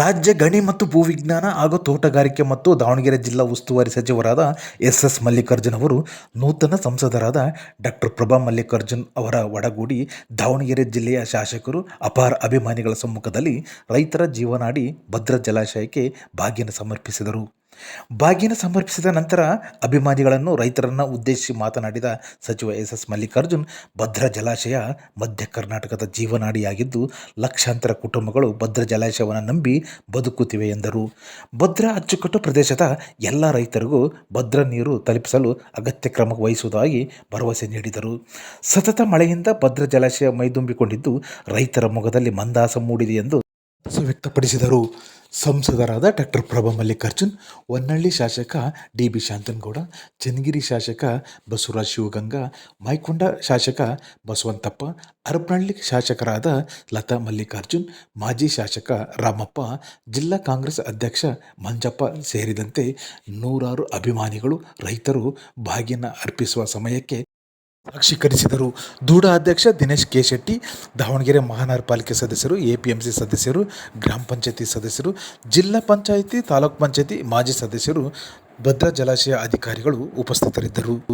ರಾಜ್ಯ ಗಣಿ ಮತ್ತು ಭೂವಿಜ್ಞಾನ ಹಾಗೂ ತೋಟಗಾರಿಕೆ ಮತ್ತು ದಾವಣಗೆರೆ ಜಿಲ್ಲಾ ಉಸ್ತುವಾರಿ ಸಚಿವರಾದ ಎಸ್ ಎಸ್ ಮಲ್ಲಿಕಾರ್ಜುನ್ ಅವರು ನೂತನ ಸಂಸದರಾದ ಡಾಕ್ಟರ್ ಪ್ರಭಾ ಮಲ್ಲಿಕಾರ್ಜುನ್ ಅವರ ಒಡಗೂಡಿ ದಾವಣಗೆರೆ ಜಿಲ್ಲೆಯ ಶಾಸಕರು ಅಪಾರ ಅಭಿಮಾನಿಗಳ ಸಮ್ಮುಖದಲ್ಲಿ ರೈತರ ಜೀವನಾಡಿ ಭದ್ರಾ ಜಲಾಶಯಕ್ಕೆ ಬಾಗಿನ ಸಮರ್ಪಿಸಿದರು. ಬಾಗಿನ ಸಮರ್ಪಿಸಿದ ನಂತರ ಅಭಿಮಾನಿಗಳನ್ನು ರೈತರನ್ನು ಉದ್ದೇಶಿಸಿ ಮಾತನಾಡಿದ ಸಚಿವ ಎಸ್ ಎಸ್ ಮಲ್ಲಿಕಾರ್ಜುನ್, ಭದ್ರಾ ಜಲಾಶಯ ಮಧ್ಯ ಕರ್ನಾಟಕದ ಜೀವನಾಡಿಯಾಗಿದ್ದು, ಲಕ್ಷಾಂತರ ಕುಟುಂಬಗಳು ಭದ್ರ ಜಲಾಶಯವನ್ನು ನಂಬಿ ಬದುಕುತ್ತಿವೆ ಎಂದರು. ಭದ್ರಾ ಅಚ್ಚುಕಟ್ಟು ಪ್ರದೇಶದ ಎಲ್ಲ ರೈತರಿಗೂ ಭದ್ರಾ ನೀರು ತಲುಪಿಸಲು ಅಗತ್ಯ ಕ್ರಮ ವಹಿಸುವುದಾಗಿ ಭರವಸೆ ನೀಡಿದರು. ಸತತ ಮಳೆಯಿಂದ ಭದ್ರ ಜಲಾಶಯ ಮೈದುಂಬಿಕೊಂಡಿದ್ದು, ರೈತರ ಮೊಗದಲ್ಲಿ ಮಂದಾಸ ಮೂಡಿದೆ ಎಂದು ಸಂತಸ ವ್ಯಕ್ತಪಡಿಸಿದರು. ಸಂಸದರಾದ ಡಾಕ್ಟರ್ ಪ್ರಭಾ ಮಲ್ಲಿಕಾರ್ಜುನ್ ಹೊನ್ನಳ್ಳಿ ಶಾಸಕ ಡಿ ಬಿ ಶಾಂತನಗೌಡ, ಚನ್ನಗಿರಿ ಶಾಸಕ ಬಸವರಾಜ್ ಶಿವಗಂಗಾ, ಮೈಕೊಂಡ ಶಾಸಕ ಬಸವಂತಪ್ಪ ಹರಪನಹಳ್ಳಿ ಶಾಸಕರಾದ ಲತಾ ಮಲ್ಲಿಕಾರ್ಜುನ್, ಮಾಜಿ ಶಾಸಕ ರಾಮಪ್ಪ, ಜಿಲ್ಲಾ ಕಾಂಗ್ರೆಸ್ ಅಧ್ಯಕ್ಷ ಮಂಜಪ್ಪ ಸೇರಿದಂತೆ ನೂರಾರು ಅಭಿಮಾನಿಗಳು, ರೈತರು ಬಾಗಿನ ಅರ್ಪಿಸುವ ಸಮಯಕ್ಕೆ ಸಾಕ್ಷೀಕರಿಸಿದರು. ದೂಡ ಅಧ್ಯಕ್ಷ ದಿನೇಶ್ ಕೆ ಶೆಟ್ಟಿ, ದಾವಣಗೆರೆ ಮಹಾನಗರ ಪಾಲಿಕೆ ಸದಸ್ಯರು, ಎಪಿಎಂಸಿ ಸದಸ್ಯರು, ಗ್ರಾಮ ಪಂಚಾಯತಿ ಸದಸ್ಯರು, ಜಿಲ್ಲಾ ಪಂಚಾಯಿತಿ, ತಾಲೂಕ್ ಪಂಚಾಯತಿ ಮಾಜಿ ಸದಸ್ಯರು, ಭದ್ರಾ ಜಲಾಶಯ ಅಧಿಕಾರಿಗಳು ಉಪಸ್ಥಿತರಿದ್ದರು.